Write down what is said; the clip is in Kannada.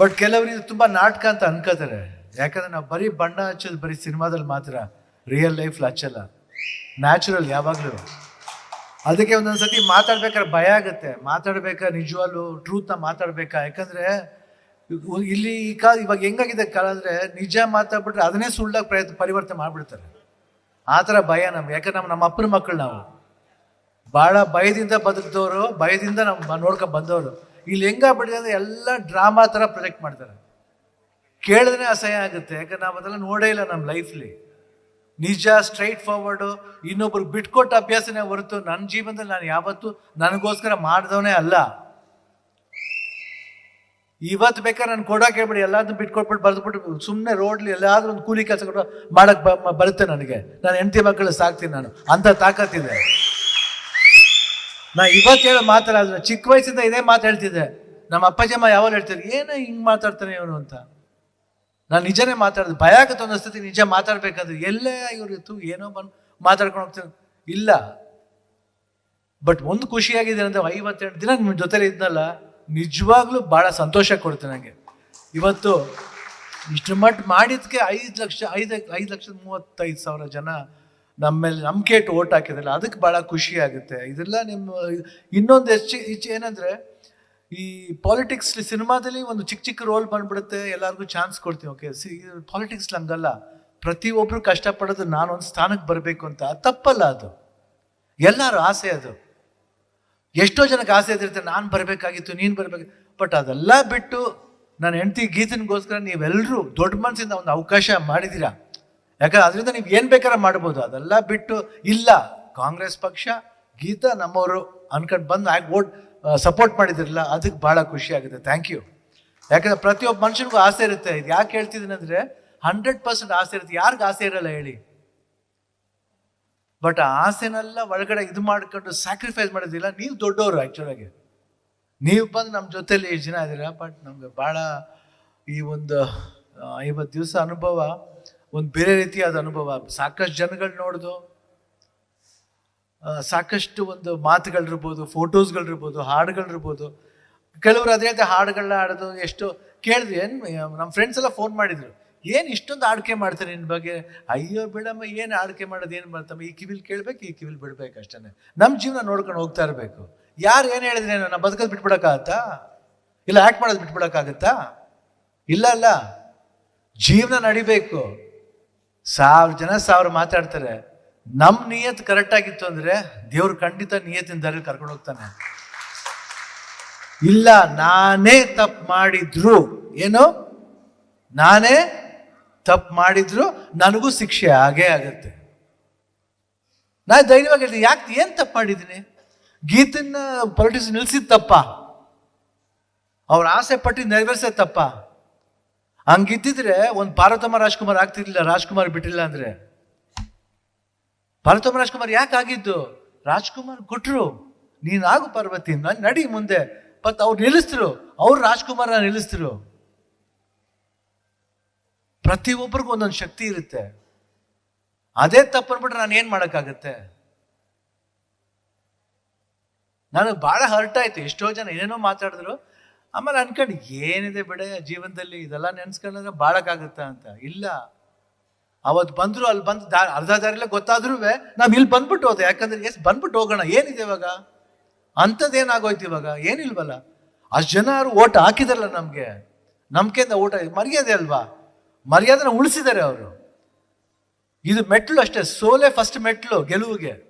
ಬಟ್ ಕೆಲವರು ಇದು ತುಂಬ ನಾಟಕ ಅಂತ ಅನ್ಕೋತಾರೆ. ಯಾಕಂದ್ರೆ ನಾವು ಬರೀ ಬಣ್ಣ ಹಚ್ಚೋದು ಬರೀ ಸಿನಿಮಾದಲ್ಲಿ ಮಾತ್ರ ರಿಯಲ್ ಲೈಫ್ಲಿ ಹಚ್ಚಲ್ಲ. ನ್ಯಾಚುರಲ್ ಯಾವಾಗಲೂ. ಅದಕ್ಕೆ ಒಂದೊಂದು ಸತಿ ಮಾತಾಡ್ಬೇಕಾದ್ರೆ ಭಯ ಆಗುತ್ತೆ. ಮಾತಾಡ್ಬೇಕಾದ್ರೆ ನಿಜವಾಗ್ಲೂ ಟ್ರೂತ್ನ ಮಾತಾಡ್ಬೇಕಾ? ಯಾಕಂದ್ರೆ ಇಲ್ಲಿ ಈ ಕಾಲ ಇವಾಗ ಹೆಂಗಾಗಿದೆ ಕಾಲ ಅಂದರೆ ನಿಜ ಮಾತಾಡ್ಬಿಟ್ರೆ ಅದನ್ನೇ ಸುಳ್ಳಾಗಿ ಪ್ರಯತ್ನ, ಪರಿವರ್ತನೆ ಮಾಡಿಬಿಡ್ತಾರೆ. ಆ ಥರ ಭಯ ನಮ್ಗೆ. ಯಾಕಂದ್ರೆ ನಮ್ಮ ನಮ್ಮ ಅಪ್ಪನ ಮಕ್ಕಳು ನಾವು. ಭಾಳ ಭಯದಿಂದ ಬದುಕಿದವರು, ಭಯದಿಂದ ನಮ್ಮ ನೋಡ್ಕೊಂಡು ಬಂದವರು. ಇಲ್ಲಿ ಹೆಂಗಾಗ್ಬಿಟ್ಟಿದೆ ಅಂದ್ರೆ ಎಲ್ಲ ಡ್ರಾಮಾ ಥರ ಪ್ರೊಜೆಕ್ಟ್ ಮಾಡ್ತಾರೆ. ಕೇಳಿದ್ರೆ ಅಸಹ್ಯ ಆಗುತ್ತೆ. ಯಾಕಂದ್ರೆ ನಾವು ಅದೆಲ್ಲ ನೋಡೇ ಇಲ್ಲ ನಮ್ಮ ಲೈಫ್ಲಿ ನಿಜ ಸ್ಟ್ರೈಟ್ ಫಾರ್ವರ್ಡು ಇನ್ನೊಬ್ರು ಬಿಟ್ಕೊಟ್ಟ ಅಭ್ಯಾಸನೇ ಹೊರತು ನನ್ನ ಜೀವನದಲ್ಲಿ ನಾನು ಯಾವತ್ತೂ ನನಗೋಸ್ಕರ ಮಾಡಿದವನೇ ಅಲ್ಲ. ಇವತ್ತು ಬೇಕಾದ್ರೆ ನಾನು ಕೊಡೋಕೆ ಹೇಳ್ಬಿಡಿ ಎಲ್ಲಾದ್ರೂ ಬಿಟ್ಕೊಟ್ಬಿಟ್ಟು ಬರೆದ್ಬಿಟ್ಟು ಸುಮ್ಮನೆ ರೋಡ್ಲಿ ಎಲ್ಲಾದ್ರೂ ಒಂದು ಕೂಲಿ ಕೆಲಸ ಕೊಟ್ಟು ಮಾಡಕ್ ಬ- ಮ- ಬರುತ್ತೆ ನನಗೆ. ನಾನು ಹೆಂಡತಿ ಮಕ್ಕಳು ಸಾಕ್ತೀನಿ ನಾನು. ಅಂತ ತಾಕತ್ತಿದೆ ನಾ ಇವತ್ತು ಹೇಳೋ ಮಾತಾಡಿದ್ರೆ ಚಿಕ್ಕ ವಯಸ್ಸಿಂದ ಇದೇ ಮಾತು ನಮ್ಮ ಅಪ್ಪಾಜಿ ಅಮ್ಮ ಯಾವಾಗ ಹೇಳ್ತಾರೆ ಏನೋ ಹಿಂಗೆ ಮಾತಾಡ್ತಾನೆ ಇವನು? ಅಂತ. ನಾನು ನಿಜನೇ ಮಾತಾಡಿದೆ, ಭಯ ಆಗುತ್ತೆ ಒಂದೊಂದ್ಸತಿ ನಿಜ ಮಾತಾಡ್ಬೇಕಾದ್ರೆ ಎಲ್ಲೇ ಇವ್ರು ಇತ್ತು, ಏನೋ ಬಂದು ಮಾತಾಡ್ಕೊಂಡು ಹೋಗ್ತೀನಿ ಇಲ್ಲ. ಬಟ್ ಒಂದು ಖುಷಿಯಾಗಿದೆ ಅಂದ್ರೆ ಐವತ್ತೆರಡು ದಿನ ನಿಮ್ಮ ಜೊತೆಲಿ ಇದ್ನಲ್ಲ, ನಿಜವಾಗ್ಲೂ ಭಾಳ ಸಂತೋಷ ಕೊಡುತ್ತೆ ನನಗೆ ಇವತ್ತು ಇಷ್ಟು ಮಟ್ಟ ಮಾಡಿದ್ಕೆ ಐದು ಲಕ್ಷ, ಐದು ಐದು ಲಕ್ಷದ ಮೂವತ್ತೈದು ಸಾವಿರ ಜನ ನಮ್ಮ ಮೇಲೆ ನಂಬಿಕೆ ಇಟ್ಟು ಓಟ್ ಹಾಕಿದ್ರಲ್ಲ, ಅದಕ್ಕೆ ಭಾಳ ಖುಷಿ ಆಗುತ್ತೆ. ಇದೆಲ್ಲ ನಿಮ್ಮ ಇನ್ನೊಂದು ಹೆಚ್ಚು ಹೆಚ್ಚು ಏನಂದರೆ, ಈ ಪಾಲಿಟಿಕ್ಸ್ ಸಿನಿಮಾದಲ್ಲಿ ಒಂದು ಚಿಕ್ಕ ಚಿಕ್ಕ ರೋಲ್ ಬಂದ್ಬಿಡುತ್ತೆ, ಎಲ್ಲರಿಗೂ ಚಾನ್ಸ್ ಕೊಡ್ತೀವಿ ಓಕೆ ಸಿ ಪಾಲಿಟಿಕ್ಸ್ ಹಂಗಲ್ಲ. ಪ್ರತಿಯೊಬ್ಬರು ಕಷ್ಟಪಡೋದು ನಾನೊಂದು ಸ್ಥಾನಕ್ಕೆ ಬರಬೇಕು ಅಂತ. ತಪ್ಪಲ್ಲ ಅದು. ಎಲ್ಲರೂ ಆಸೆ ಅದು. ಎಷ್ಟೋ ಜನಕ್ಕೆ ಆಸೆ ಇದ್ದಿರುತ್ತೆ, ನಾನು ಬರಬೇಕಾಗಿತ್ತು, ನೀನು ಬರಬೇಕು. ಬಟ್ ಅದೆಲ್ಲ ಬಿಟ್ಟು ನನ್ನ ಹೆಂಡತಿ ಗೀತನಿಗೋಸ್ಕರ ನೀವೆಲ್ಲರೂ ದೊಡ್ಡ ಮನಸ್ಸಿಂದ ಒಂದು ಅವಕಾಶ ಮಾಡಿದ್ದೀರಾ? ಯಾಕಂದ್ರೆ ಅದರಿಂದ ನೀವು ಏನು ಬೇಕಾದ್ರೆ ಮಾಡ್ಬೋದು. ಅದೆಲ್ಲ ಬಿಟ್ಟು ಇಲ್ಲ. ಕಾಂಗ್ರೆಸ್ ಪಕ್ಷ ಗೀತಾ ನಮ್ಮವರು ಅನ್ಕೊಂಡು ಬಂದು ಆಗಿ ಓಟ್ ಸಪೋರ್ಟ್ ಮಾಡಿದಿರಲ್ಲ, ಅದಕ್ಕೆ ಭಾಳ ಖುಷಿ ಆಗುತ್ತೆ. ಥ್ಯಾಂಕ್ ಯು ಯಾಕಂದ್ರೆ ಪ್ರತಿಯೊಬ್ಬ ಮನುಷ್ಯನಿಗೂ ಆಸೆ ಇರುತ್ತೆ. ಇದು ಯಾಕೆ ಹೇಳ್ತಿದ್ದೀನಿ ಅಂದರೆ ಹಂಡ್ರೆಡ್ ಪರ್ಸೆಂಟ್ ಆಸೆ ಇರುತ್ತೆ. ಯಾರಿಗೂ ಆಸೆ ಇರಲ್ಲ ಹೇಳಿ. ಬಟ್ ಆ ಆಸೆನೆಲ್ಲ ಒಳಗಡೆ ಇದು ಮಾಡ್ಕೊಂಡು ಸ್ಯಾಕ್ರಿಫೈಸ್ ಮಾಡೋದಿಲ್ಲ. ನೀವು ದೊಡ್ಡವರು ಆ್ಯಕ್ಚುಲಾಗಿ ನೀವು ಬಂದು ನಮ್ಮ ಜೊತೆಲಿ ಎಷ್ಟು ಜನ ಇದ್ದೀರಾ. ಬಟ್ ನಮ್ಗೆ ಭಾಳ ಈ ಒಂದು ಐವತ್ತು ದಿವಸ ಅನುಭವ ಒಂದು ಬೇರೆ ರೀತಿಯಾದ ಅನುಭವ. ಸಾಕಷ್ಟು ಜನಗಳು ನೋಡ್ದು ಸಾಕಷ್ಟು ಒಂದು ಮಾತುಗಳಿರ್ಬೋದು, ಫೋಟೋಸ್ಗಳಿರ್ಬೋದು, ಹಾಡುಗಳಿರ್ಬೋದು. ಕೆಲವರು ಅದೇ ರೀತಿ ಹಾಡುಗಳನ್ನ ಆಡೋದು ಎಷ್ಟು ಕೇಳಿದ್ವಿ ಏನು ನಮ್ಮ ಫ್ರೆಂಡ್ಸ್ ಎಲ್ಲ ಫೋನ್ ಮಾಡಿದ್ರು. ಏನು ಇಷ್ಟೊಂದು ಆಡಿಕೆ ಮಾಡ್ತಾರೆ ನಿನ್ನ ಬಗ್ಗೆ? ಅಯ್ಯೋ ಬಿಡಮ್ಮ, ಏನು ಆಡಿಕೆ ಮಾಡೋದು, ಏನು ಮಾಡ್ತಮ್ಮ ಈ ಕಿವಿಲ್ ಕೇಳಬೇಕು, ಈ ಕಿವಿಲ್ ಬಿಡ್ಬೇಕು ಅಷ್ಟೇ ನಮ್ಮ ಜೀವನ ನೋಡ್ಕೊಂಡು ಹೋಗ್ತಾ ಇರಬೇಕು. ಯಾರು ಏನು ಹೇಳಿದ್ರೆ ನಾನು ಬದುಕೋದು ಬಿಟ್ಬಿಡೋಕ್ಕಾಗತ್ತಾ? ಇಲ್ಲ ಆ್ಯಕ್ಟ್ ಮಾಡೋದು ಬಿಟ್ಬಿಡೋಕ್ಕಾಗತ್ತಾ? ಇಲ್ಲ ಅಲ್ಲ. ಜೀವನ ನಡಿಬೇಕು. ಸಾವಿರ ಜನ ಸಾವಿರ ಮಾತಾಡ್ತಾರೆ. ನಮ್ಮ ನಿಯತ್ ಕರೆಕ್ಟ್ ಆಗಿತ್ತು ಅಂದ್ರೆ ದೇವ್ರು ಖಂಡಿತ ನಿಯತ್ತಿನ ದಾರಿ ಕರ್ಕೊಂಡು ಹೋಗ್ತಾನೆ. ಇಲ್ಲ, ನಾನೇ ತಪ್ಪು ಮಾಡಿದ್ರು. ಏನು? ನಾನೇ ತಪ್ಪು ಮಾಡಿದ್ರು, ನನಗೂ ಶಿಕ್ಷೆ ಆಗೇ ಆಗುತ್ತೆ. ನಾ ಧೈರ್ಯವಾಗಿ ಹೇಳ್ತೀನಿ ಯಾಕೆ ಏನು ತಪ್ಪು ಮಾಡಿದ್ದೀನಿ? ಗೀತನ್ನ ಪೊಲಿಟಿಕ್ಸ್ ನಿಲ್ಸಿದ ತಪ್ಪ. ಅವ್ರ ಆಸೆ ಪಟ್ಟು ನೆರವೇರಿಸೋದು ತಪ್ಪ. ಹಂಗಿದ್ದಿದ್ರೆ ಒಂದು ಪಾರ್ವತಮ್ಮ ರಾಜ್ಕುಮಾರ್ ಆಗ್ತಿರ್ಲಿಲ್ಲ, ರಾಜ್ಕುಮಾರ್ ಬಿಟ್ಟಿಲ್ಲ ಅಂದ್ರೆ? ಪಾರ್ವತಮ್ಮ ರಾಜ್ಕುಮಾರ್ ಯಾಕೆ ಆಗಿದ್ದು? ರಾಜ್ಕುಮಾರ್ ಕೊಟ್ರು. ನೀನ್ ಆಗು ಪಾರ್ವತಿ ನಾನು ನಡಿ ಮುಂದೆ. ಬಟ್ ಅವ್ರು ನಿಲ್ಲಿಸ್ತರು ಅವ್ರು ರಾಜ್ಕುಮಾರ್ನ ನಿಲ್ಲಿಸ್ತರು ಪ್ರತಿಯೊಬ್ಬರಿಗೂ ಒಂದೊಂದು ಶಕ್ತಿ ಇರುತ್ತೆ. ಅದೇ ತಪ್ಪನ್ಬಿಟ್ರೆ ನಾನು ಏನು ಮಾಡಕ್ಕಾಗತ್ತೆ? ನನಗೆ ಭಾಳ ಹರ್ಟ್ ಆಯ್ತು. ಎಷ್ಟೋ ಜನ ಏನೇನೋ ಮಾತಾಡಿದ್ರು. ಆಮೇಲೆ ಅನ್ಕೊಂಡು, ಏನಿದೆ ಬಿಡ ಜೀವನದಲ್ಲಿ ಇದೆಲ್ಲ ನೆನ್ಸ್ಕೊಂಡ್ರೆ ಬಾಳಕ್ಕಾಗುತ್ತಾ ಅಂತ. ಇಲ್ಲ. ಅವತ್ತು ಬಂದ್ರು, ಅಲ್ಲಿ ಬಂದು ದಾ ಅರ್ಧ ದಾರಿಲೇ ಗೊತ್ತಾದ್ರೂ ನಾವು ಇಲ್ಲಿ ಬಂದ್ಬಿಟ್ಟು ಹೋದೆ. ಯಾಕಂದ್ರೆ ಎಸ್, ಬಂದ್ಬಿಟ್ಟು ಹೋಗೋಣ. ಏನಿದೆ ಇವಾಗ? ಅಂಥದ್ದೇನಾಗೋಯ್ತು ಇವಾಗ? ಏನಿಲ್ವಲ್ಲ? ಅಷ್ಟು ಜನ ಓಟ್ ಹಾಕಿದಾರಲ್ಲ ನಮಗೆ. ನಂಬಿಕೆಯಿಂದ ಓಟ ಮರ್ಯಾದೆ ಅಲ್ವಾ? ಮರ್ಯಾದೆನ ಉಳಿಸಿದ್ದಾರೆ ಅವರು. ಇದು ಮೆಟ್ಲು ಅಷ್ಟೇ, ಸೋಲೆ ಫಸ್ಟ್ ಮೆಟ್ಲು ಗೆಲುವಿಗೆ.